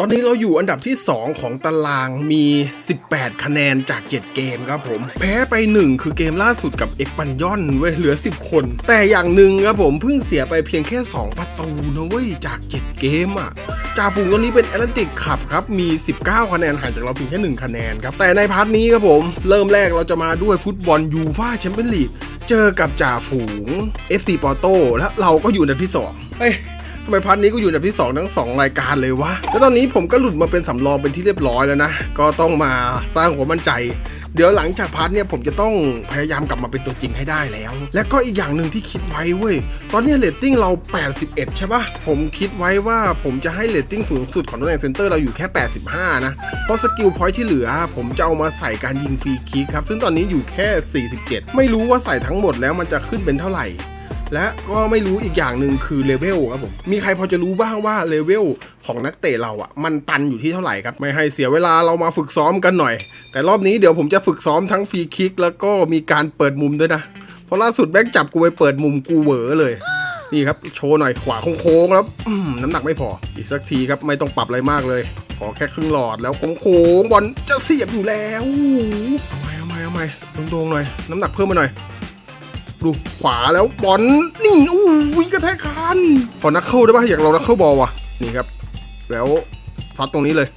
ตอนนี้เราอยู่อันดับที่ 2 ของตารางมี 18 คะแนนจาก 7 เกมครับผม แพ้ไป 1 คือเกมล่าสุดกับเอ็กปันย่อนเว้ยเหลือ 10 คน แต่อย่างหนึ่งครับผมเพิ่งเสียไปเพียงแค่ 2 ประตูนะเว้ยจาก 7 เกมอะจ่าฝูงตอนนี้เป็นแอตแลนติกขับครับมี 19 คะแนนห่างจากเราเพียงแค่ 1 คะแนนครับ แต่ในพาร์ทนี้ครับผม เริ่มแรกเราจะมาด้วยฟุตบอลยูฟ่าแชมเปี้ยนลีกเจอกับจ่าฝูง FC ปอโตและเราก็อยู่อันดับที่2เฮ้ย ทำไมพันนี้ก็อยู่อันดับที่ 2 ทั้ง 2 รายการเลยวะ แล้วตอนนี้ผมก็หลุดมาเป็นสำรองเป็นที่เรียบร้อยแล้วนะ ก็ต้องมาสร้างความมั่นใจ เดี๋ยวหลังจากพัทเนี่ยผมจะต้องพยายามกลับมาเป็นตัวจริงให้ได้แล้ว และก็อีกอย่างหนึ่งที่คิดไว้เว้ย ตอนนี้เรตติ้งเรา 81 ใช่ปะผมคิดไว้ว่าผมจะให้เรตติ้งสูงสุดของตำแหน่งเซนเตอร์เราอยู่แค่ 85 นะ เพราะสกิลพอยท์ที่เหลือ ผมจะเอามาใส่การยิงฟรีคิกครับ ซึ่งตอนนี้อยู่แค่ 47 ไม่รู้ว่าใส่ทั้งหมดแล้วมันจะขึ้นเป็นเท่าไหร่ และก็ไม่รู้อีกอย่างหนึ่งคือเลเวลครับผมมีใครพอจะรู้บ้างว่าเลเวลของนักเตะเราอะ่ะมันตันอยู่ที่เท่าไหร่ครับ ไม่ให้เสียเวลาเรามาฝึกซ้อมกันหน่อย แต่รอบนี้เดี๋ยวผมจะฝึกซ้อมทั้งฟรีคิก แล้วก็มีการเปิดมุมด้วยนะ เพราะล่าสุดแบ็กจับกูไปเปิดมุมกูเหวอเลยนี่ครับโชว์หน่อยขวาโค้งๆแล้วน้ำหนักไม่พอ อีกสักทีครับไม่ต้องปรับอะไรมากเลย ขอแค่ครึ่งหลอดแล้วโค้งๆบอลจะเสียบอยู่แล้วเอาไหมเอาไหมเอาไหมโดงๆหน่อยน้ำหนักเพิ่มมาหน่อย ดูขวาแล้วบอลนี่อู้วิกระแทกคันขอนักเข้าได้ปะอยากลองนักเข้าบอลว่ะนี่ครับ แล้วฟัดตรงนี้เลย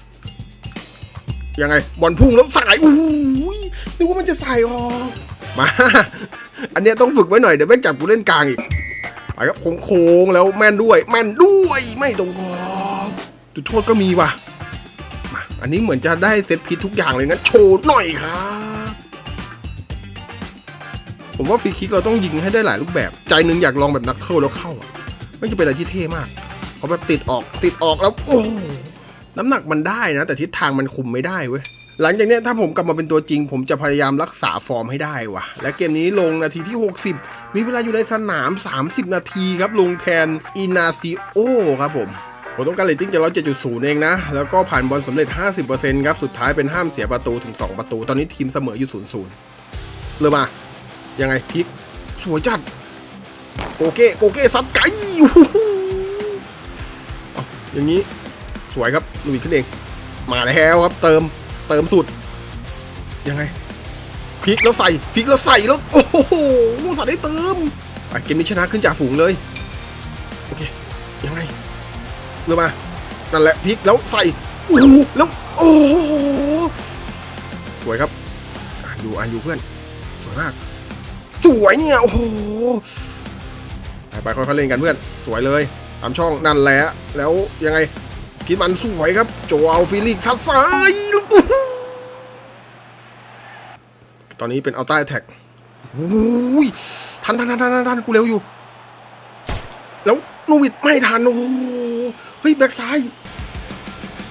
ยังไงบอลพุ่งแล้วสายอู้ยนึกว่ามันจะใส่ออกมา อันเนี้ยต้องฝึกไว้หน่อยเดี๋ยวแม่งจับกูเล่นกลางอีกไปครับโค้งแล้วแม่นด้วย แม่นด้วยไม่ตรงกรอบจุดโทษก็มีว่ะมาอันนี้เหมือนจะได้เซตพิษทุกอย่างเลยงั้นโชว์หน่อยครับ ผมว่าฟรีคิกเราต้องยิงให้ได้หลายรูปแบบ ใจหนึ่งอยากลองแบบนักเข้าแล้วเข้าอะมันจะเป็นอะไรที่เท่มากเพราแบบติดออกติดออกแล้วโอ้น้ำหนักมันได้นะ แต่ทิศทางมันคุมไม่ได้เว้ยหลังจากนี้ถ้าผมกลับมาเป็นตัวจริง ผมจะพยายามรักษาฟอร์มให้ได้ว่ะและเกมนี้ลงนาทีที่ 60 มีเวลาอยู่ในสนาม 30 นาทีครับ ลงแทนอินาซิโอครับผมผมต้องการเรตติ้งจาก107.0เองนะ แล้วก็ผ่านบอลสำเร็จ 50%ครับ สุดท้ายเป็นห้ามเสียประตูถึง 2 ประตู ตอนนี้ทีมเสมออยู่0-0เริ่มมา ยังไงพลิกสวยจัดโกเก้โกเก้ซัดไก่อ้โหเอย่างนี้สวยครับลุยขึ้นเอง มาแล้วครับเติมเติมสุด ยังไงพลิกแล้วใส่พลิกแล้วใส่แล้วโอ้โหสัตว์ได้เติมไปเกมนี้ชนะขึ้นจากฝูงเลยโอเคยังไงเรือมานั่นแหละพลิกแล้วใส่โอ้โหแล้วโอ้โหสวยครับอายู่อ่านอยู่เพื่อนสวยมาก วยเนี่ยโอ้โหไปค่อยๆเล่นกันเพื่อนสวยเลยตามช่องนั่นแหละแล้วยังไงพิดมันสวยครับ โจเอาฟิลิกซัดซ้ายแล้วอู้หูตอนนี้เป็นเอาใต้แท็กโอ้ยทันทันทันทันทันทันกูเร็วอยู่ แล้วนูวิดไม่ทันโอ้เฮ้ยแบ็กซ้าย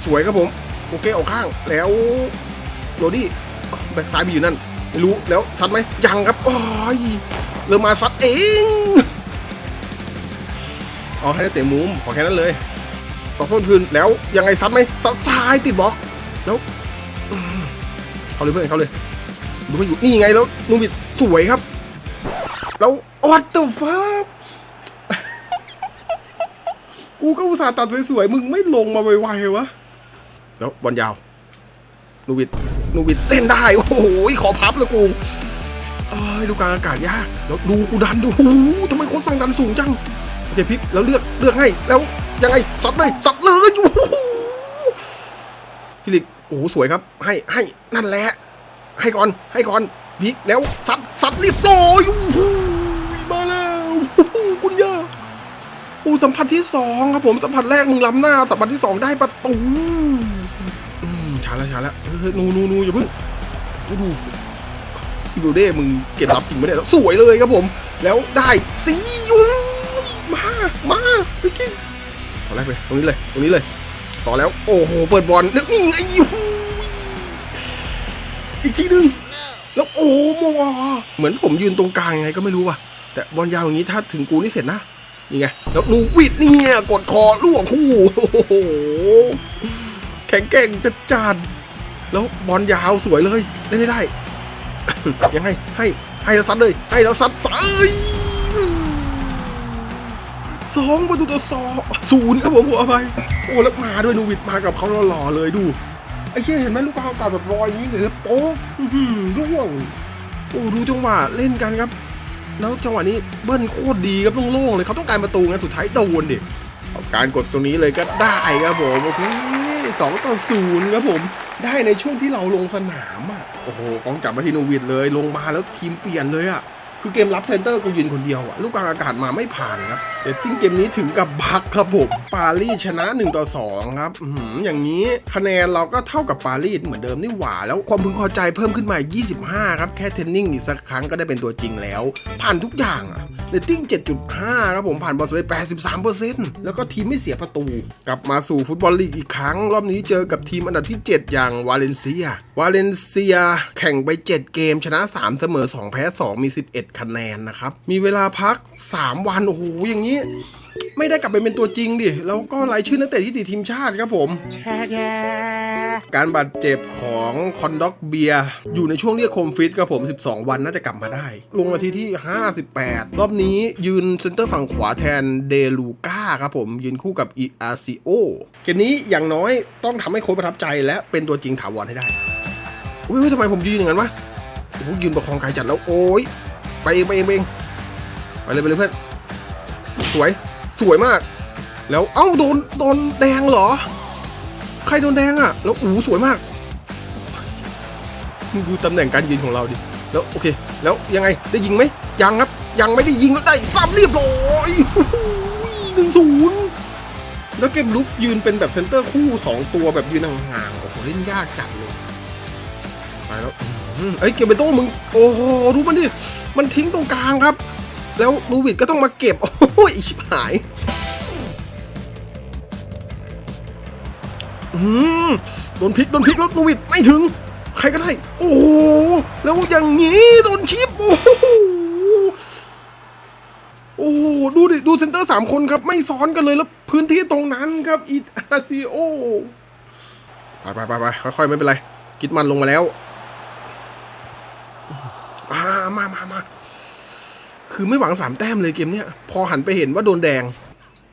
สวยครับผมโอเคออกข้างแล้วโรดี้แบ็กซ้ายมีอยู่นั่น ไม่รู้แล้วซัดไหมยังครับโอ้ยเริ่มมาซัดเองเอาให้ได้เตะมุมขอแค่นั้นเลย ต่อส้นคืนแล้วยังไงซัดไหมซัดซ้ายติดบล็อกแล้วเขาเลยเพื่อนเขาเลยดูไม่อยู่นี่ไงแล้วนูบิดสวยครับ แล้ววัดตัวฟ้ากูก็อุตส่าห์ตัดสวยๆมึงไม่ลงมาไวๆวะแล้วบอลยาว นูบิดนูบิดเต้นได้ โอ้โห ขอพับเลยกูเอ้ยดูกลางอากาศยากแล้วดูกูดันดูโอ้ทำไมคนสั่งดันสูงจัง โอเคพิกแล้วเลือกเลือกให้ แล้วยังไงสัดเลยสัดเลยโอ้โหฟิลิกโอ้โหสวยครับ ให้ให้นั่นแหละ ให้ก่อนให้ก่อนพิกแล้วสัดสัดเรียบร้อยโอ้โหมาแล้วคุณย่าโอ้สัมผัสที่สองครับผมสัมผัสแรกมึงล้ำหน้าสัมผัสที่สองได้ประตู ช้าแล้วช้าแล้วเฮ้ยนูนูนูอย่าเพิ่งดูดูซิโดเด้มึงเก็บรับจริงไมเนี่ยแล้วสวยเลยครับผม แล้วได้สีอุ้ยมามาไปกินตอนแรกเลยตรงนี้เลยตรงนี้เลย ต่อแล้วโอ้โหเปิดบอลนึกนี่ไงยูอีกทีหนึงแล้วโอ้โมอะเหมือนผมยืนตรงกลางยังไงก็ไม่รู้ว่ะ แต่บอลยาวอย่างนี้ถ้าถึงกูนี่เสร็จนะนี่ไงแล้วนูวิดเนี่ยกดคอล่วงคู่โอ้โหแข็งแกร่งจัดจาน แล้วบอลยาวสวยเลยเล่นได้ได้ ยังไงให้ให้แล้วซัดเลย ให้แล้วซัดซ้ายสองประตูต่อสองศูนย์ครับผมขออภัยโอ้แล้วมาด้วยนูวิดมากับเขาหล่อๆเลยดูไอ้เหี้ยเห็นไหมลูกกางอากาศแบบลอยอย่างนี้เลยโป๊ะร่วงโอ้ดูจังหวะเล่นกันครับ แล้วจังหวะนี้เบิ้ลโคตรดีครับโล่งๆเลยเขาต้องการประตูไงสุดท้ายโดนดิการกดตรงนี้เลยก็ได้ครับผมโอเคสองต่อศูนย์ครับผม ได้ในช่วงที่เราลงสนามอะโอ้โหกองจับมาที่นูวิดเลย ลงมาแล้วทีมเปลี่ยนเลยอะ คือเกมรับเซนเตอร์กูยืนคนเดียวอะลูกกลางอากาศมาไม่ผ่านครับเรตติ้งเกมนี้ถึงกับบักครับผมปารีสชนะ1ต่อ2ครับอย่างนี้คะแนนเราก็เท่ากับปารีสเหมือนเดิมนี่หว่า แล้วความพึงพอใจเพิ่มขึ้นมา 25 ครับแค่เทนนิ่งอีกสักครั้งก็ได้เป็นตัวจริงแล้ว ผ่านทุกอย่างอะเรตติ้ง 7.5 ครับผมผ่านบอลสำเร็จ83%แล้วก็ทีมไม่เสียประตู กลับมาสู่ฟุตบอลลีกอีกครั้ง รอบนี้เจอกับทีมอันดับที่ 7 อย่างวาเลนเซีย วาเลนเซียแข่งไป 7 เกมชนะ 3 เสมอ 2 แพ้ 2 มี 11คะแนนนะครับ มีเวลาพัก 3 วัน โอ้โห อย่างนี้ ไม่ได้กลับไปเป็นตัวจริงดิ แล้วก็รายชื่อนักเตะที่ติดทีมชาติครับผม การบาดเจ็บของคอนด็อกเบียอยู่ในช่วงเรียกโคมฟิตครับผม 12 วันน่าจะกลับมาได้ ลงนาทีที่ 58 รอบนี้ยืนเซนเตอร์ฝั่งขวาแทนเดลูก้าครับผม ยืนคู่กับอีอาซิโอเกมนี้อย่างน้อยต้องทำให้โค้ชประทับใจและเป็นตัวจริงถาวรให้ได้อุ้ยทำไมผมยืนอย่างนั้นวะโอ้โหยืนประคองไกลจัดแล้วโอ้ย ไปเองไปเองไปเองไปเลยไปเลยเพื่อนสวยสวยมาก แล้วเอ้าโดนโดนแดงเหรอ ใครโดนแดงอะ แล้วอู้สวยมากดูตำแหน่งการยืนของเราดิแล้วโอเค แล้วยังไงได้ยิงไหมยังครับ ยังไม่ได้ยิงแล้วได้ซ้ำเรียบร้อยหนึ่งศูนย์แล้วเกมลุกยืนเป็นแบบเซนเตอร์คู่สองตัวแบบยืนห่างๆโอ้โหเล่นยากจัดเลยไปแล้ว อืมเอ้ยเก็บไปโต้มึง โอ้โหดูมันดิ มันทิ้งตรงกลางครับ แล้วลูวิดก็ต้องมาเก็บ โอ้ยชิบหาย อืมโดนพลิกโดนพลิกแล้วลูวิดไม่ถึง ใครก็ได้ โอ้โห แล้วอย่างนี้โดนชิป โอ้โหโอ้โหดูดิ ดูเซนเตอร์สามคนครับ ไม่ซ้อนกันเลยแล้วพื้นที่ตรงนั้นครับอีอาซีโอไปไปไปไปค่อยๆ ไม่เป็นไร กิดมันลงมาแล้ว อ่ามามามาคือไม่หวังสามแต้มเลยเกมเนี้ย พอหันไปเห็นว่าโดนแดง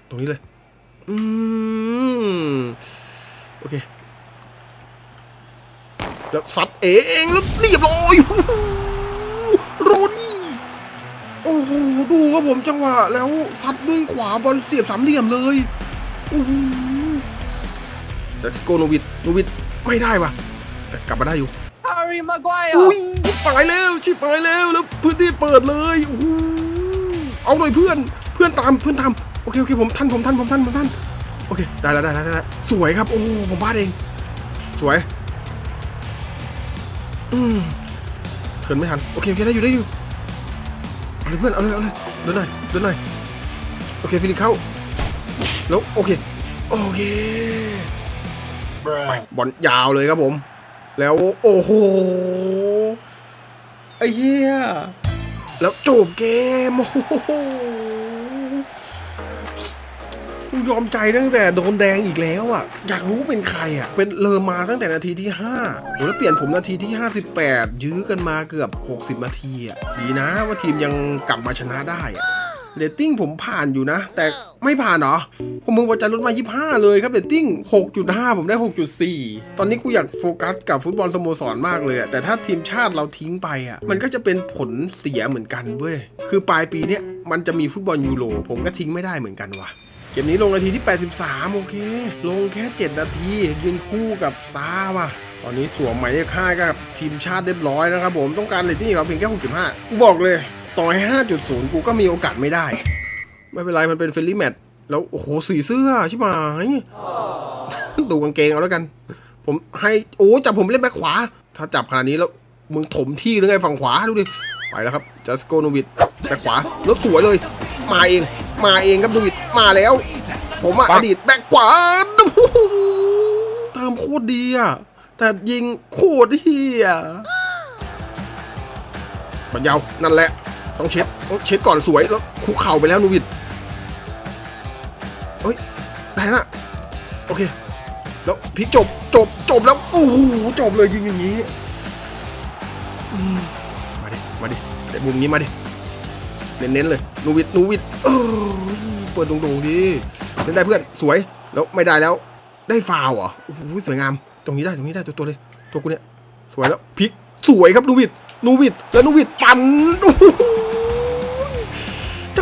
ตรงนี้เลย อืม โอเค แล้วซัดเองแล้วเรียบร้อยโรนี่ โอ้โห ดูครับผมจังหวะ แล้วซัดด้วยขวาบอลเสียบสามเหลี่ยมเลยโอ้โหจากสโกโนวิดโนวิดไม่ได้ว่ะ แต่กลับมาได้อยู่ Harry Maguire อุ้ยชิบหายแล้วชิบหายแล้วแล้วพื้นที่เปิดเลยโอ้โหเอาหน่อยเพื่อนเพื่อนตามเพื่อนตามโอเคโอเคผมทันผมทันผมทันผมทันโอเคได้แล้วได้แล้วได้แล้วสวยครับโอ้ผมพลาดเอง สวยอืมเทิร์นไม่ทันโอเคโอเคได้อยู่ได้อยู่เอาเลยเพื่อนเอาเลยเอาเลยเดินหน่อยเดินหน่อยโอเคฟิลิปเข้าแล้วโอเคโอเคไปบอลยาวเลยครับผม แล้วโอ้โหไอ้เหี้ยแล้วจบเกมโอ้โหยอมใจตั้งแต่โดนแดงอีกแล้วอะ อยากรู้เป็นใครอะ เป็นเลอมาตั้งแต่นาทีที่5โหแล้วเปลี่ยนผมนาทีที่ 58 ยื้อกันมาเกือบ 60 นาทีอะ ดีนะว่าทีมยังกลับมาชนะได้อะ เรตติ้งผมผ่านอยู่นะ แต่ไม่ผ่านเหรอผมมึงว่าจะลดมา 25 เลยครับเรตติ้ง 6.5 ผมได้ 6.4 ตอนนี้กูอยากโฟกัสกับฟุตบอลสโมสรมากเลยอะแต่ถ้าทีมชาติเราทิ้งไปอะมันก็จะเป็นผลเสียเหมือนกันเว้ย คือปลายปีเนี้ยมันจะมีฟุตบอลยูโรผมก็ทิ้งไม่ได้เหมือนกันว่ะเกมนี้ลงนาทีที่ 83 โอเค ลงแค่ 7 นาที ยืนคู่กับซาว่ะ ตอนนี้สวมหมายเลข5กับทีมชาติเรียบร้อยนะครับผม ต้องการเรตติ้งเราเพียงแค่ 6.5 กูบอกเลย ต่อให้5.0 กูก็มีโอกาสไม่ได้ ไม่เป็นไร มันเป็นเฟรนลี่แมตช์แล้ว โอ้โห สีเสื้อใช่ไหมดูกางเกงเอาแล้วกัน ผมให้โอ้จับผมเล่นแบ็คขวา ถ้าจับขนาดนี้แล้วมึงถมที่หรือไงฝั่งขวาดูดิ ไปแล้วครับจัสโกโนวิดแบ็คขวาแล้วสวยเลย มาเอง มาเองครับโนวิดมาแล้ว ผมอะอดีตแบ็คขวาโอ้โหเติมโคตรดีอะแต่ยิงโคตรเฮียมันยาวนั่นแหละ ต้องเช็ดต้องเช็ดก่อนสวยแล้วคุกเข่าไปแล้วโนวิดเฮ้ยได้นะโอเค แล้วพลิกจบจบจบแล้วโอ้โหจบเลยยิงอย่างนี้มมาดิมาดิแต่มุมนี้มาดิเน้นๆเลยนูวิดนูวิดเออเปิดตรงๆดิเล่นได้เพื่อนสวยแล้วไม่ได้แล้ว ได้ฟาวล์เหรอโอ้โหสวยงาม ตรงนี้ได้ตรงนี้ได้ตัวตัวเลยตัวกูเนี่ยสวยแล้วพลิกสวยครับนูวิดนูวิดแล้วนูวิดปั่นโอ้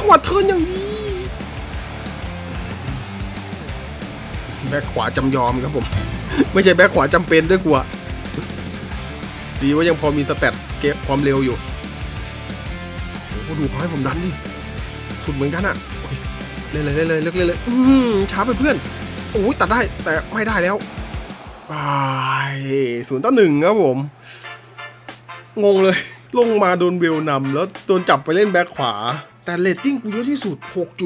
โหจังหวะเทินอย่างนี้ แบ็คขวาจำยอมครับผม ไม่ใช่แบ็คขวาจำเป็นด้วยกูอะดีว่ายังพอมีสเตตเก็บความเร็วอยู่โอ้โหดูเขาให้ผมดันดิสุดเหมือนกันอะเล่นเลยเล่นเลยเลิกเล่นเลยอื้อหือช้าไปเพื่อนโอ้ยตัดได้แต่ไม่ได้แล้วไปศูนย์ต่อหนึ่งครับผม งงเลย ลงมาโดนเวลนำแล้วโดนจับไปเล่นแบ็คขวา แต่เรตติ้งกูเยอะที่สุด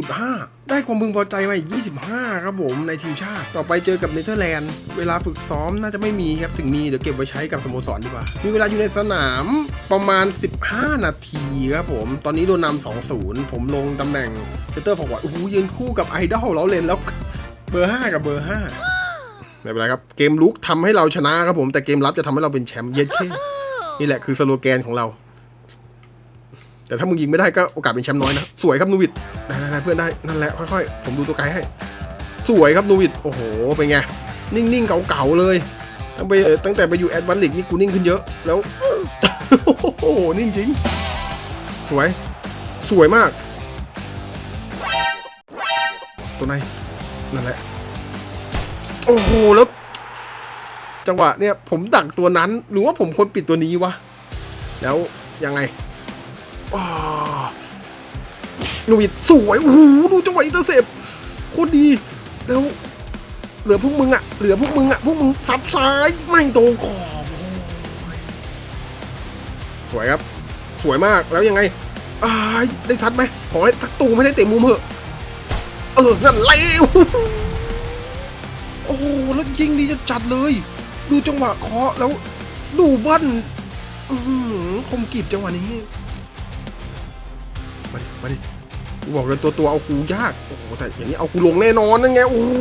6.5 ได้ความพึงพอใจมาอีก25 ครับผมในทีมชาติ ต่อไปเจอกับเนเธอร์แลนด์ เวลาฝึกซ้อมน่าจะไม่มีครับ ถึงมีเดี๋ยวเก็บไว้ใช้กับสโมสรดีกว่า มีเวลาอยู่ในสนามประมาณ 15 นาทีครับผม ตอนนี้โดนนำ2-0 ผมลงตำแหน่งเซนเตอร์ฟอร์วาร์ดโอ้โหยืนคู่กับไอดอลเราเลนแล้วเบอร์ 5 กับเบอร์5ไม่เป็นไรครับ เกมลุกทำให้เราชนะครับผม แต่เกมรับจะทำให้เราเป็นแชมป์เย็ดแค่ นี่แหละคือสโลแกนของเรา แต่ถ้ามึงยิงไม่ได้ก็โอกาสเป็นแชมป์น้อยนะ สวยครับนูวิดได้ได้เพื่อนได้นั่นแหละค่อยๆ ผมดูตัวไกลให้ สวยครับนูวิดโอ้โหเป็นไง นิ่งๆเก่าๆเลยตั้งไปตั้งแต่ไปอยู่แอดวานลิกนี่กูนิ่งขึ้นเยอะแล้วโอ้โหนิ่งจริง สวย สวยมาก ตัวไหนนั่นแหละ โอ้โหแล้ว จังหวะเนี่ยผมดักตัวนั้น หรือว่าผมควรปิดตัวนี้วะ แล้วยังไงนูวิดสวยโอ้โหดูจังหวะอินเตอร์เซปโคตรดี แล้วเหลือพวกมึงอะเหลือพวกมึงอะพวกมึงซับซ้ายไม่ตรงขอบสวยครับ สวยมากแล้วยังไงอ้าได้ทัดไหมขอให้ทักตูไม่ได้เตะมุมเหอะเออนั่นเลโอ้โหแล้วยิงดีจะจัดเลย ดูจังหวะเคาะแล้วดูบั้นหือคมกรีบจังหวะนี้มาดิมาดิกูบอกเลยตัวตัวเอากูยากโอ้โหแต่อย่างนี้เอากูลงแน่นอนนั่นไงโอ้โห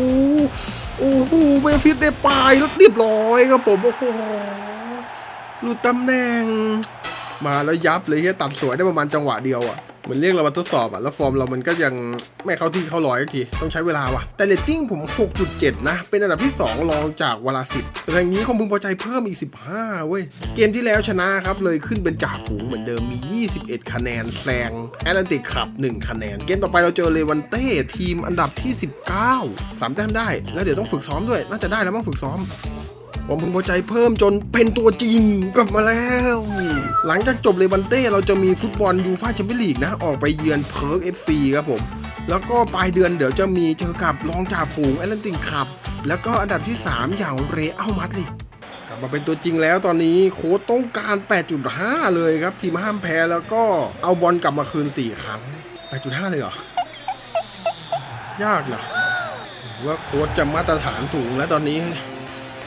โอ้โหเบฟิตได้ปลายแล้วเรียบร้อยครับผมโอ้โหหลุดตำแหน่ง มาแล้วยับเลยเฮียตัดสวยได้ประมาณจังหวะเดียวอะ เหมือนเรียกเรามาทดสอบอะแล้วฟอร์มเรามันก็ยังไม่เข้าที่เข้ารอยที ต้องใช้เวลาว่ะ แต่เรตติ้งผม 6.7 นะ เป็นอันดับที่ 2 รองจากเวลาสิบแต่ทางนี้คงพึงพอใจเพิ่มอีก 15 เว้ย เกมที่แล้วชนะครับ เลยขึ้นเป็นจ่าฝูงเหมือนเดิมมี 21 คะแนนแซงแอตแลนติกขับ 1 คะแนน เกมต่อไปเราเจอเลวันเต้ทีมอันดับที่ 19 3 แต้มได้ แล้วเดี๋ยวต้องฝึกซ้อมด้วย น่าจะได้แล้วมั้งฝึกซ้อม ผมพึงพอใจเพิ่มจนเป็นตัวจริงกลับมาแล้ว หลังจากจบเลวันเต้เราจะมีฟุตบอลยูฟ่าแชมเปี้ยนลีกนะ ออกไปเยือนเพิร์กเอฟซีครับผม แล้วก็ปลายเดือนเดี๋ยวจะมีเจอกับรองจ่าฝูงแอตแลนติกขับ แล้วก็อันดับที่ 3 อย่างเรอัลมาดริดกลับมาเป็นตัวจริงแล้วตอนนี้โค้ชต้องการ 8.5 เลยครับ ทีมห้ามแพ้แล้วก็เอาบอลกลับมาคืน 4 ครั้ง 8.5 เลยเหรอ ยากเหรอว่าโค้ชจะมาตรฐานสูงแล้วตอนนี้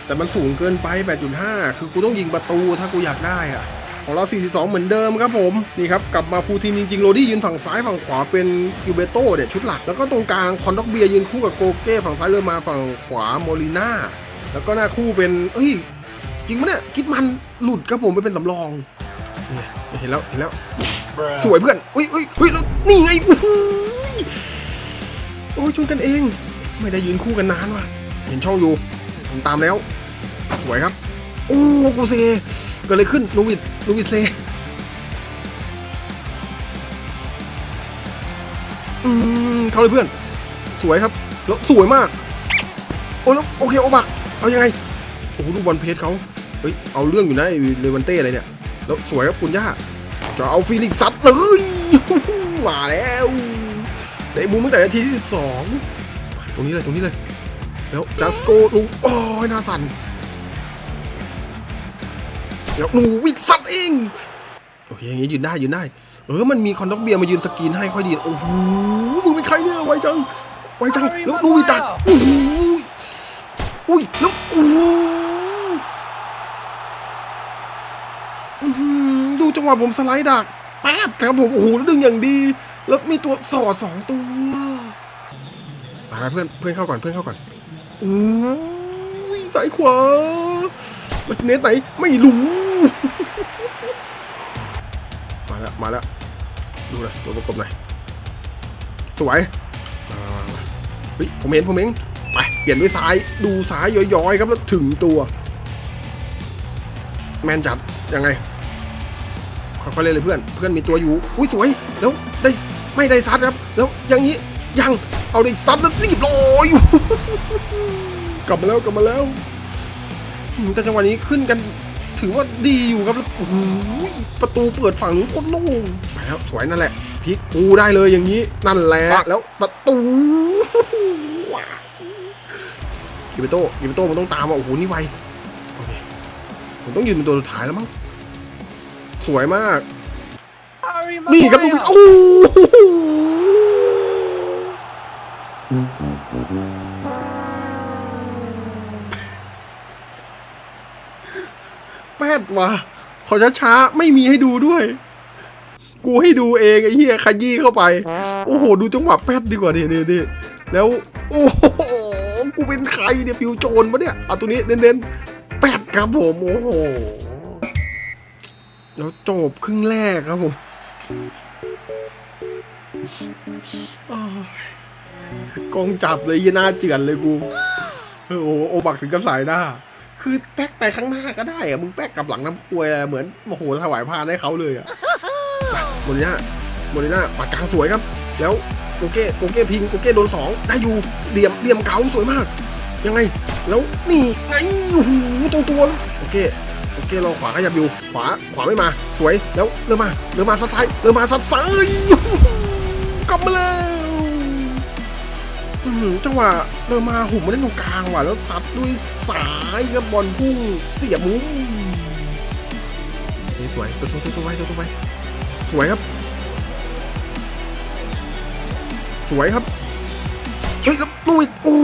แต่มันสูงเกินไป 8.5 คือกูต้องยิงประตูถ้ากูอยากได้อะของเรา 42 เหมือนเดิมครับผม นี่ครับ กลับมาฟูลทีมจริงๆโรดี้ยืนฝั่งซ้ายฝั่งขวาเป็นกิวเบโต้เนี่ยชุดหลัก แล้วก็ตรงกลางคอนด็อกเบียยืนคู่กับโกเก้ฝั่งซ้ายเรือมมาฝั่งขวาโมลิน่า แล้วก็หน้าคู่เป็นเฮ้ยจริงปะเนี่ยคิดมันหลุดครับผมไปเป็นสำรองเนี่ยเห็นแล้วเห็นแล้ว สวยเพื่อนอุ้ยอุ้ยอุ้ยแล้วนี่ไงโอ้โหโอ้ยชนกันเอง ไม่ได้ยืนคู่กันนานว่ะ เห็นช่องอยู่ ผมตามแล้ว สวยครับ โอ้กูเซเกิดอะไรขึ้นลูวิดลูวิดเซอืมเข้าเลยเพื่อน สวยครับแล้วสวยมาก โอ้แล้วโอเคโอบักเอายังไงโอ้โหดูบอลเพจเขาเฮ้ยเอาเรื่องอยู่นะเลวันเต้อะไรเนี่ย แล้วสวยครับคุณย่าจะเอาฟีลิกซัดเลยมาแล้วเตะมุมตั้งแต่นาทีที่12ตรงนี้เลยตรงนี้เลย แล้วจัสโกลูโอ้ยหน่าสั่นแล้วหนูวิดซัดเองโอเคอย่างงี้ยืนได้ยืนได้ เออมันมีคอนด็อกเบียร์มายืนสกรีนให้ค่อยดีโอ้โหมึงเป็นใครเนี่ยไวจังไวจังแล้วหนูวิดดักโอ้โหอุ้ยแล้วโอ้โหอื้อหือดูจังหวะผมสไลด์ดักแป๊บครับผมโอ้โหแล้วดึงอย่างดี แล้วมีตัวสอดสองตัวไปไปเพื่อนเพื่อนเข้าก่อนเพื่อนเข้าก่อน โอ้สายขวามาเนสไหนไม่รู้ มาแล้ว มาแล้ว ดูเลยตัวประกบหน่อยสวยมามาฮ้ยผมเห็นผมเห็นไปเปลี่ยนด้วยซ้ายดูซ้ายย้อยๆครับแล้วถึงตัว แมนจัดยังไงค่อยๆเล่นเลยเพื่อน เพื่อนมีตัวอยู่ อุ้ยสวย แล้วได้ไม่ได้ซัดครับ แล้วอย่างนี้ยัง เอาได้ซัดแล้วรีบร้อยกลับมาแล้วกลับมาแล้วอืมแต่จังหวะนี้ขึ้นกันถือว่าดีอยู่ครับแล้วโอ้โหประตูเปิดฝั่งนู้นโคตรโล่งไปแล้วสวยนั่นแหละพลิกกูได้เลยอย่างนี้ นั่นแหละแล้วประตูว้าวกิเบโต้กิเบโต้มันต้องตามอะโอ้โหนี่ไวโอเคผมต้องยืนเป็นตัวสุดท้ายแล้วมั้งสวยมาก นี่ครับลูกบิดโอ้โห แปดว่ะขอช้าๆ ไม่มีให้ดูด้วย กูให้ดูเองไอ้เหี้ยขยี้เข้าไป โอ้โห ดูจังหวะแป๊ดดีกว่าเนี่นี่นี่แล้ว โอ้โห กูเป็นใครเนี่ยฟิวโจนปะเนี่ยเอาตัวนี้เน้นๆแป๊ดครับผม โอ้โห แล้วจบครึ่งแรกครับผมอ กองจับเลยยีหน้าเจือนเลยกูโอ้โหอบักถึงกับสายหน้า คือแป๊กไปข้างหน้าก็ได้อะมึงแป๊กกลับหลังน้ำควยเหมือนโอ้โหถวายพานให้เขาเลยอะโมลิน่าโมลิน่าปัดกลางสวยครับ แล้วโกเก้โกเก้พิงโกเก้โดนสองได้อยู่เหลี่ยมเหลี่ยมเก๋าสวยมาก ยังไง แล้วนี่ไงโอ้โหตัวตัวโอเคโอเครอขวาขยับอยู่ขวาขวาไม่มา สวยแล้วเริ่มมาเริ่มมาซัดซ้ายเริ่มมาซัดซ้ายกลับมาแล้วอื้อหือ จังหวะเริ่มมาหุ่มมาเล่นตรงกลางว่ะแล้วซัดด้วยสายกับบอลพุ่งเสียบมุมนี่สวยตัวตัวตัวตัวไว้ตัวตัวไว้สวยครับ สวยครับเฮ้ยแล้วลุยโอ้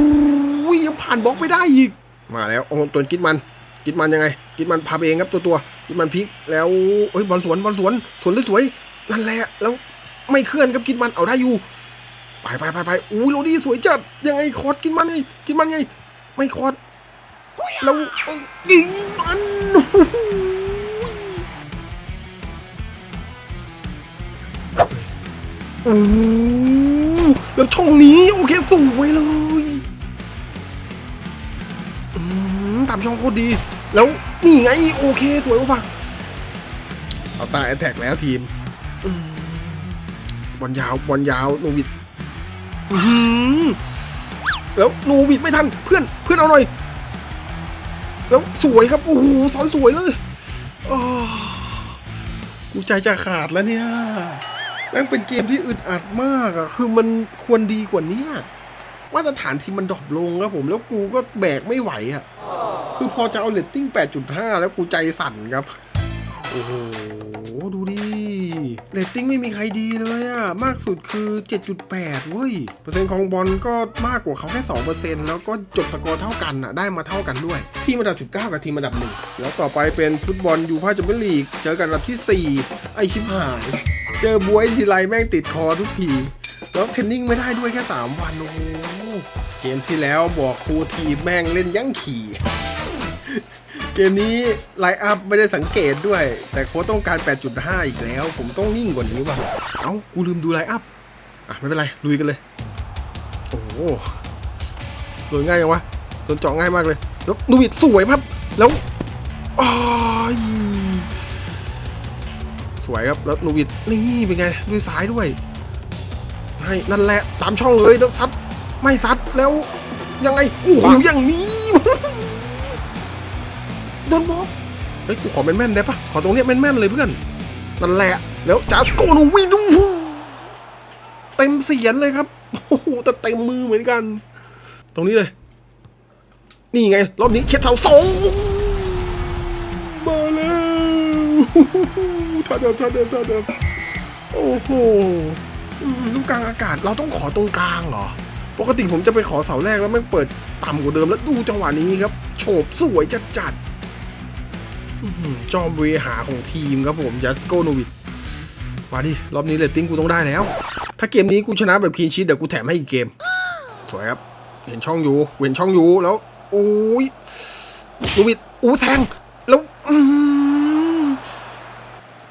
ยยังผ่านบล็อกไม่ได้อีกมาแล้วโอ้ตัวกิดมันกิดมันยังไง กิดมันพาไปเองครับตัวตัวกิดมันพลิกแล้วเฮ้ยบอลสวนบอลสวนสวนได้สวยนั่นแหละแล้วไม่เคลื่อนครับกิดมันเอาได้อยู่ ไปไปไปไปอุ้ยโรดี้สวยจัด ยังไงคอร์ดกินมันไงกินมันไง ไม่คอร์ดแล้วยิงมันโอ้โหแล้วช่องนี้โอเคสวยเลยอืมตามช่องโคตรดี แล้วนี่ไงโอเคสวยป่ะเอาตาแอตแทกแล้วทีมบอลยาวบอลยาวนูบิด อื้อหือแล้วนูบิดไม่ทันเพื่อนเพื่อนเอาหน่อย แล้วสวยครับโอ้โหซ้อนสวยเลยอ้าวกูใจจะขาดแล้วเนี่ยแม่งเป็นเกมที่อึดอัดมากอะคือมันควรดีกว่านี้มาตรฐานทีมมันดรอปลงครับผมแล้วกูก็แบกไม่ไหวอะคือพอจะเอาเลตติ้ง 8.5 แล้วกูใจสั่นครับ โอ้โห เลตติ้งไม่มีใครดีเลยอะมากสุดคือ 7.8 เว้ย เปอร์เซ็นต์ของบอลก็มากกว่าเขาแค่2%แล้วก็จบสกอร์เท่ากันอะได้มาเท่ากันด้วย ทีมอันดับ 19 กับทีมอันดับหนึ่งแล้วต่อไปเป็นฟุตบอลยูฟ่าแชมเปี้ยนลีก เจอกันอันดับที่ 4 ไอชิบหาย เจอบวยทีไรแม่งติดคอทุกที แล้วเทรนนิ่งไม่ได้ด้วยแค่ 3 วันโอ้โหเกมที่แล้วบอกครูทีมแม่งเล่นยั้งขี่ เกมนี้ไลน์อัพไม่ได้สังเกตด้วย แต่โค้ชต้องการ 8.5 อีกแล้ว ผมต้องนิ่งกว่านี้ว่ะ เอ้า กูลืมดูไลน์อัพ อะ ไม่เป็นไร ลุยกันเลย โอ้โหโดนง่ายยังวะโดนเจาะง่ายมากเลย แล้วนูบิดสวยครับ แล้วอ้ยสวยครับแล้วนูบิดนี่เป็นไงด้วยซ้ายด้วยให้นั่นแหละตามช่องเลยแล้วซัดไม่ซัดแล้วยังไงโอ้โหอย่างนี้ โดนบล็อกเฮ้ยกูขอแม่นๆได้ปะขอตรงเนี้ยแม่นๆเลยเพื่อนนั่นแหละแล้วจาสโกนวิดูเต็มเสียนเลยครับโอ้โหแต่เต็มมือเหมือนกัน ตรงนี้เลย นี่ไงรอบนี้เช็ดเสาสองมาแล้วท่าเดิมท่าเดิมท่าเดิมโอ้โหลูกกลางอากาศเราต้องขอตรงกลางเหรอ ปกติผมจะไปขอเสาแรกแล้วแม่เปิดต่ำกว่าเดิมแล้วดูจังหวะนี้ครับ โฉบสวยจัดจัดๆ จอมเวหาของทีมครับผมยัสโกโนวิดมาดิ รอบนี้เรตติ้งกูต้องได้แล้ว ถ้าเกมนี้กูชนะแบบคีนชีทเดี๋ยวกูแถมให้อีกเกม สวยครับ เห็นช่องอยู่ เห็นช่องอยู่แล้ว โอ้ยโนวิดอู้แทง แล้ว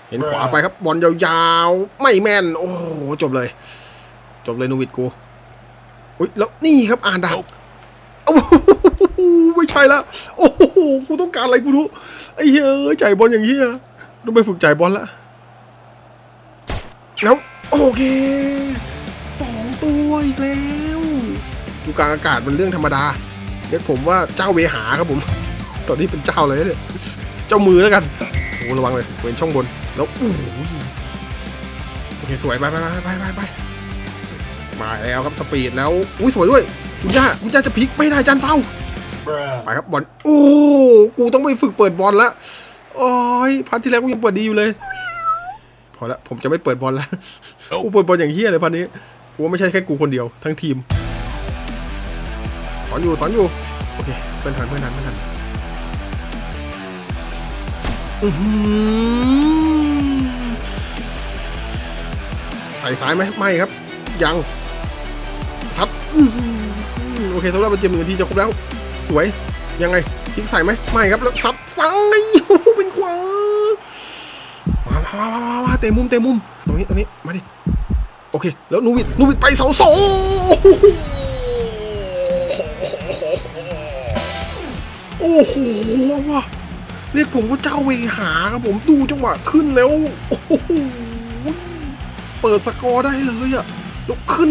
เห็นขวาไปครับ บอลยาวๆ ไม่แม่น โอ้จบเลย จบเลยโนวิดกู อุ้ยแล้วนี่ครับอ่านดักโอ้ ใช่ละโอ้โห กูต้องการอะไรกูรู้ ไอ้เหี้ยจ่ายบอลอย่างเหี้ยต้องไปฝึกจ่ายบอลละแล้วโอเคสองตัวอีกแล้วอยู่กลางอากาศมันเรื่องธรรมดาเรียกผมว่าเจ้าเวหาครับผม ตอนนี้เป็นเจ้าอะไรเนี่ย เจ้ามือแล้วกันโอ้ระวังเลยเว้นช่องบน แล้วโอ้โหโอเคสวยไปไปไปไปไปไปมาแล้วครับสปีดแล้ว อุ้ยสวยด้วยคุณย่าคุณย่าจะพลิกไม่ได้จานเฝ้า ไปครับบอลโอ้กูต้องไปฝึกเปิดบอลละโอ้ยพันที่แล้วกูยังเปิดดีอยู่เลย พอละผมจะไม่เปิดบอลละกูเปิดบอลอย่างเฮี้ยเลยพันนี้กูว่าไม่ใช่แค่กูคนเดียวทั้งทีมสอนอยู่สอนอยู่โอเคเพื่อนทันเพื่อนทันเพื่อนทันอื้อหือใส่ซ้ายไหมไม่ครับ ยังซัดอื้อหือโอเคทุกท่านเป็นเจมหนึ่งนาทีจะครบแล้ว สวย ยังไงพลิกใส่ไหมไม่ครับแล้วซัดสังไอ้โหเป็นขวามามามามามาเตะมุมเตะมุม ตรงนี้ตรงนี้มาดิโอเค แล้วนูวิดนูวิดไปเสาสองโอ้โหว่ะเรียกผมว่าเจ้าเวหาครับผมดูจังหวะขึ้นแล้วโอ้โหเปิดสกอร์ได้เลยอะแล้วขึ้น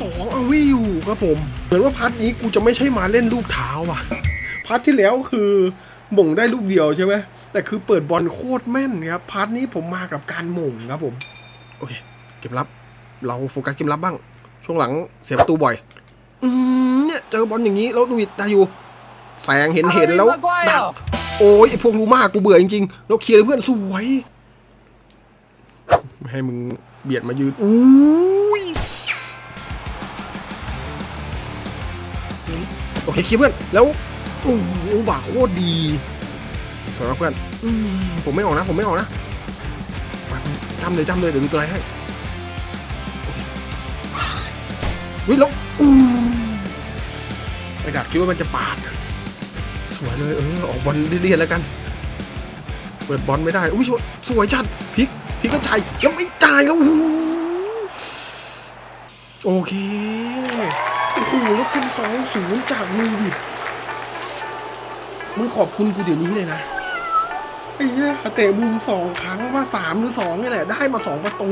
สองเอาไม่อยู่ครับผม เหมือนว่าพัดนี้กูจะไม่ใช่มาเล่นลูกเท้าอะพัดที่แล้วคือหม่งได้ลูกเดียวใช่ไหมแต่คือเปิดบอลโคตรแม่นครับพัดนี้ผมมากับการหม่งครับผม โอเค เกมรับ เราโฟกัสเกมรับบ้าง ช่วงหลังเสียประตูบ่อย อืมเนี่ยเจอบอลอย่างนี้แล้วนูวิดได้อยู่ แสงเห็นเห็นแล้วดักโอ้ยไอพวกรู้มากกูเบื่อจริงๆแล้วเคลียร์เลยเพื่อนสวย ไม่ให้มึงเบียดมายืนอุ้ เคเคลียเพื่อน แล้วโอ้โหบาโคตรดีสำหรับเพื่อนอมผมไม่ออกนะ ผมไม่ออกนะจำเลยจำเลยเดี๋ยวดูตัวไหนให้วิแล้วอู้ไอ้ดักคิดว่ามันจะปาด สวยเลยเออออกบอลเรียนๆแล้วกัน เปิดบอลไม่ได้ อุ้ยสวยจัดพลิกพลิกก็จ่ายแล้วไม่จ่ายแล้วโอเค โอ้โหแล้วเป็นสองศูนย์จากมือดิมึงขอบคุณกูเดี๋ยวนี้เลยนะไอ้เหี้ยเตะมุมสองครั้งว่าสามหรือสองนี่แหละ ได้มาสองประตู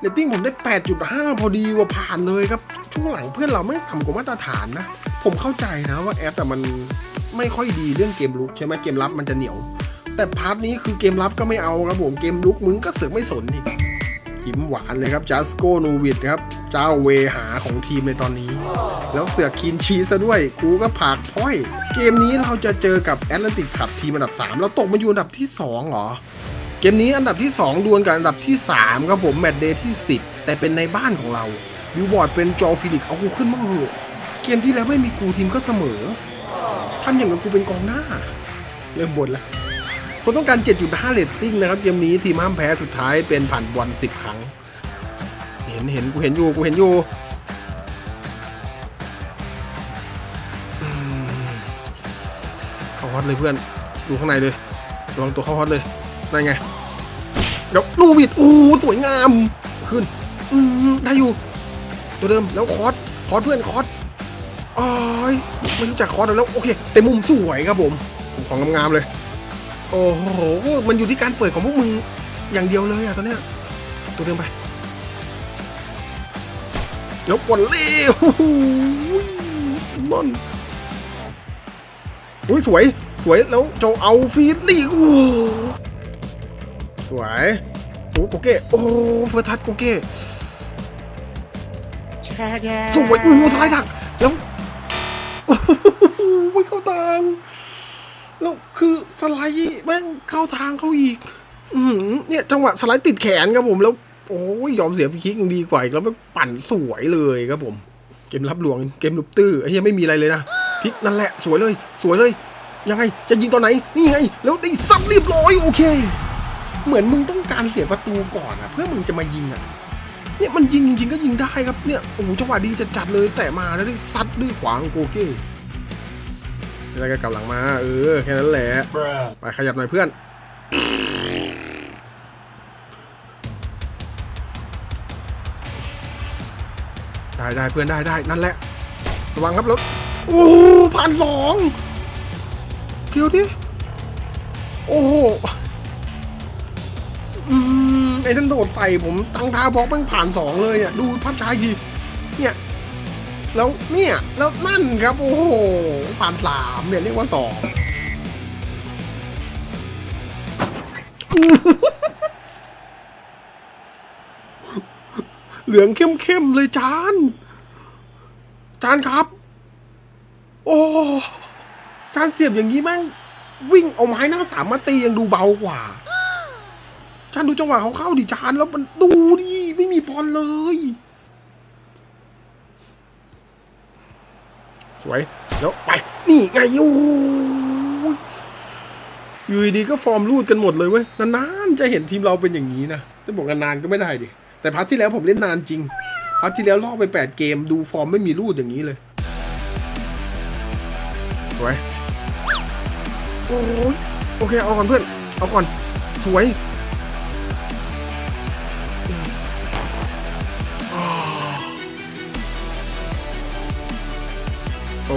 เรตติ้งผมได้แปดจุดห้าพอดีว่าผ่านเลยครับ ช่วงหลังเพื่อนเราไม่ต่ำกว่ามาตรฐานนะ ผมเข้าใจนะว่าแอปแต่มันไม่ค่อยดีเรื่องเกมลุกใช่ไหมเกมรับมันจะเหนียว แต่พาร์ทนี้คือเกมรับก็ไม่เอาครับผมเกมลุกมึงก็เสือกไม่สนอีก ยิ้มหวานเลยครับจัสโกนูวิดครับ เจ้าเวหาของทีมในตอนนี้ แล้วเสือกคีนชีซะด้วยกูก็ผากพ้อย เกมนี้เราจะเจอกับแอตแลนติกขับทีมอันดับ3เราตกมาอยู่อันดับที่2เหรอ เกมนี้อันดับที่ 2 ดวลกับอันดับที่ 3 ครับผมแมตช์เดย์ที่ 10 แต่เป็นในบ้านของเราวิวบอร์ดเป็นจอฟิลิกเอากูขึ้นมาเหอะเกมที่แล้วไม่มีกูทีมก็เสมอทำอย่างกับกูเป็นกองหน้า เริ่มบ่นแล้ว คนต้องการ 7.5 เรตติ้งนะครับเกมนี้ทีมห้ามแพ้สุดท้ายเป็นผ่านบอล10 ครั้ง เห็นเห็นกูเห็นอยู่กูเห็นอยู่เข้าฮอตเลยเพื่อนดูข้างในเลยระวังตัวเข้าฮอตเลยนั่นไงเดี๋ยวลูบิดโอ้สวยงามขึ้นอืมได้อยู่ ตัวเดิมแล้วคอสคอสเพื่อนคอสอ้ายไม่รู้จักคอสแล้วโอเคเต็มมุมสวยครับผม ของงามๆเลย โอ้โห มันอยู่ที่การเปิดของพวกมึงอย่างเดียวเลยอะตอนเนี้ยตัวเดิมไปแล้วบอลเล่โอ้โหซิมอนอุ้ยสวย สวยแล้วโจเอาฟีดลี่โอ้โหสวยโอ้โกเก้โอ้เฟอร์ทัสโกเก้สวยโอ้โหสไลด์ดักแล้วโอ้โหเข้าทาง แล้วคือสไลด์แม่งเข้าทางเขาอีก อืเนี่ยจังหวะสไลด์ติดแขนครับผมแล้ว โอ้ยยอมเสียฟรีคิกยังดีกว่าอีกแล้วมันปั่นสวยเลยครับผม เกมรับหลวงเกมลุกตื้อไอ้เหี้ยไม่มีอะไรเลยนะพิกนั่นแหละสวยเลย สวยเลยยังไงจะยิงตอนไหนนี่ไง แล้วได้ซับเรียบร้อยโอเค เหมือนมึงต้องการเสียประตูก่อนอะเพื่อมึงจะมายิงอะเนี่ยมันยิงจริงๆก็ยิงได้ครับเนี่ยโอ้โหจังหวะดีจัดๆเลยแต่มาแล้วได้ซัดด้วยขวางโกเก้ แล้วก็กลับหลังมาเออแค่นั้นแหละ ไปขยับหน่อยเพื่อนได้ได้เพื่อนได้ได้นั่นแหละ ระวังครับแล้วโอ้ผ่านสองเดี๋ยวดิโอ้โหอืมไอ้นั่นโดดใส่ผม ตั้งท่าบล็อกแม่งผ่านสองเลยอะดูพัดชายทีเนี่ย แล้วเนี่ยแล้วนั่นครับโอ้โหผ่านสามเนี่ยเรียกว่าสองเหลืองเข้มๆเลยจาน จานครับ โอ้จานเสียบอย่างนี้แม่งวิ่งเอาไม้หน้าสามมาตียังดูเบากว่า จานดูจังหวะเขาเข้าดิจานแล้วมันดูดิไม่มีบอลเลย วยแล้วไป นี่ไงโอ้โหอยู่ดีก็ฟอร์มรูดกันหมดเลยเว้ย นานๆจะเห็นทีมเราเป็นอย่างนี้นะ จะบอกนานๆก็ไม่ได้ดิ แต่พัทที่แล้วผมเล่นนานจริง พัทที่แล้วล่อไป 8 เกมดูฟอร์มไม่มีรูดอย่างนี้เลยสวยโอ้ยโอเค เอาก่อนเพื่อน เอาก่อน สวย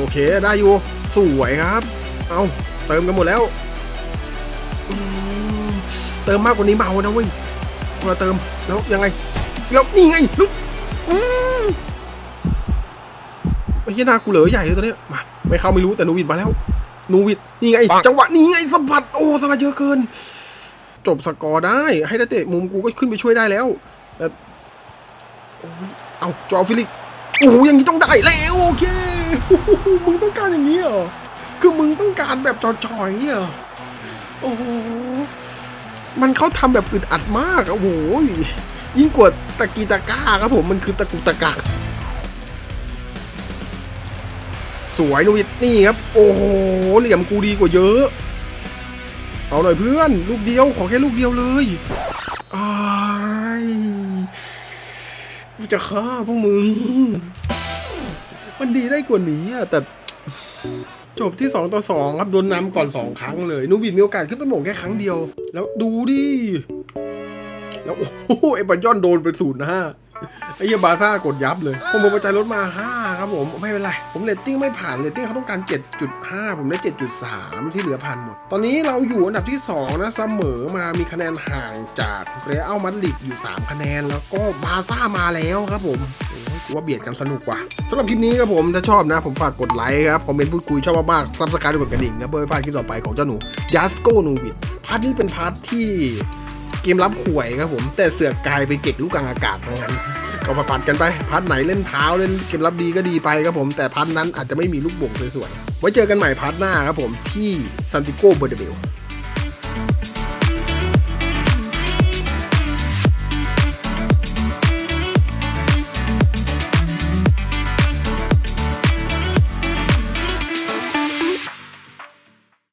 โอเคได้อยู่ สวยครับ เอาเติมกันหมดแล้วอืมเติมมากกว่านี้เมานะเว้ยเราเติมแล้วยังไงแล้วนี่ไงลุกอืมไอ้เหี้ยหนากูเหลือใหญ่เลยตัวเนี้ยมาไม่เข้าไม่รู้แต่นูวิดมาแล้ว นูวิดนี่ไง จังหวะนี้ไงสะบัดโอ้สะบัดเยอะเกิน จบสกอร์ได้ ให้นักเตะมุมกูก็ขึ้นไปช่วยได้แล้วแต่โอ้ยเอาจอฟิลิกโอ้โหอย่างนี้ต้องได้แล้วโอเคโอ้โห มึงต้องการอย่างนี้เหรอ คือมึงต้องการแบบจอๆอย่างนี้เหรอ โอ้โห มันเขาทำแบบอึดอัดมากอะโอ้โห ยิ่งกว่าตะกีตะก้าครับผมมันคือตะกุตะกัก สวยนูวิทนี่ครับ โอ้โห เหลี่ยมกูดีกว่าเยอะ เอาหน่อยเพื่อน ลูกเดียว ขอแค่ลูกเดียวเลยอายกูจะฆ่าพวกมึง มันดีได้กว่านี้อะแต่จบที่ 2 ต่อ 2 ครับโดนนำก่อน 2 ครั้งเลยนูบิดมีโอกาสขึ้นไปหม่งแค่ครั้งเดียว แล้วดูดิ แล้วโอ้โหไอ้บัญยอนโดนไปศูนย์ห้า ไอ้เหี้ยบาซ่ากดยับเลย ผมบอกว่าใจลดมา5ครับผมไม่เป็นไร ผมเรตติ้งไม่ผ่านเรตติ้งเขาต้องการ 7.5 ผมได้ 7.3 ที่เหลือผ่านหมด ตอนนี้เราอยู่อันดับที่ 2 นะเสมอมามีคะแนนห่างจากเรอัลมาดริดอยู่ 3 คะแนน แล้วก็บาซ่ามาแล้วครับผมว่าเบียดกันสนุกว่ะสำหรับคลิปนี้ครับผมถ้าชอบนะ ผมฝากกดไลค์ครับคอมเมนต์พูดคุยชอบมากๆซับสไครต์กดกระดิ่งนะเพื่อไม่พลาดคลิปต่อไปของเจ้าหนูยัสโกนูวิดพาร์ทนี้เป็นพาร์ทที่ เกมรับหวยครับผม แต่เสือกกลายเป็นเก็กลูกกลางอากาศทั้งนั้นก็มาปัดกันไปพัดไหนเล่นเท้าเล่นเกมรับดีก็ดีไปครับผม แต่พัดนั้นอาจจะไม่มีลูกบ่งสวยๆไว้เจอกันใหม่พัดหน้าครับผมที่ซันติโกเบอร์เดเบล